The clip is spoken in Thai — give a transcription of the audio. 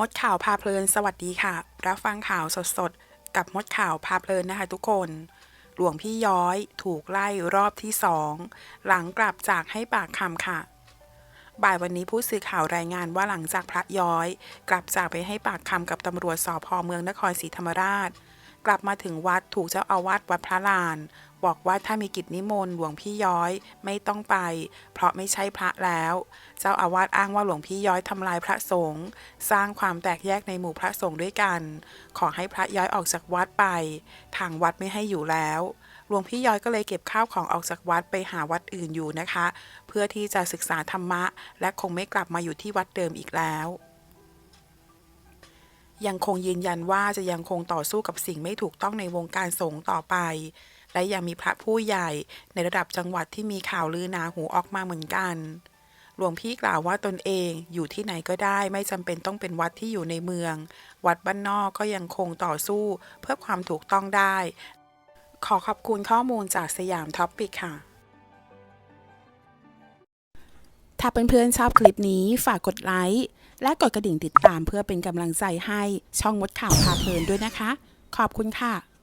มดข่าวพาเพลินสวัสดีค่ะ รับฟังข่าวสดๆ กับมดข่าวพาเพลินนะคะทุกคน หลวงพี่ย้อยถูกไล่รอบที่สองหลังกลับจากให้ปากคำค่ะ บ่ายวันนี้ผู้สื่อข่าวรายงานว่าหลังจากพระย้อย กลับจากไปให้ปากคำกับตำรวจสพเมืองนครศรีธรรมราช กลับมาถึงวัดถูกเจ้าอาวาสวัดพระลาน บอกว่าถ้ามีกิจนิมนต์หลวงพี่ย้อยไม่ต้องไป เพราะไม่ใช่พระแล้ว เจ้าอาวาสอ้างว่าหลวงพี่ย้อยทำลายพระสงฆ์สร้างความแตกแยกในหมู่พระสงฆ์ด้วยกัน ขอให้พระย้อยออกจากวัดไป ทางวัดไม่ให้อยู่แล้วหลวงพี่ย้อยก็เลยเก็บข้าวของออกจากวัดไปหาวัดอื่นอยู่นะคะ เพื่อที่จะศึกษาธรรมะ และคงไม่กลับมาอยู่ที่วัดเดิมอีกแล้วยังคงยืนยันว่าจะยังคงต่อสู้กับสิ่งไม่ถูกต้องในวงการสงฆ์ต่อไป และยังมีพระผู้ใหญ่ในระดับจังหวัดที่มีข่าวลือหนาหูออกมาเหมือนกัน หลวงพี่กล่าวว่าตนเองอยู่ที่ไหนก็ได้ไม่จำเป็นต้องเป็นวัดที่อยู่ในเมือง วัดบ้านนอกก็ยังคงต่อสู้เพื่อความถูกต้องได้ ขอขอบคุณข้อมูลจากสยามท็อปปิกค่ะถ้าเพื่อนๆชอบคลิปนี้ฝากกดไลค์ และกดกระดิ่งติดตามเพื่อเป็นกำลังใจให้ช่องมดข่าวพาเพลินด้วยนะคะ ขอบคุณค่ะ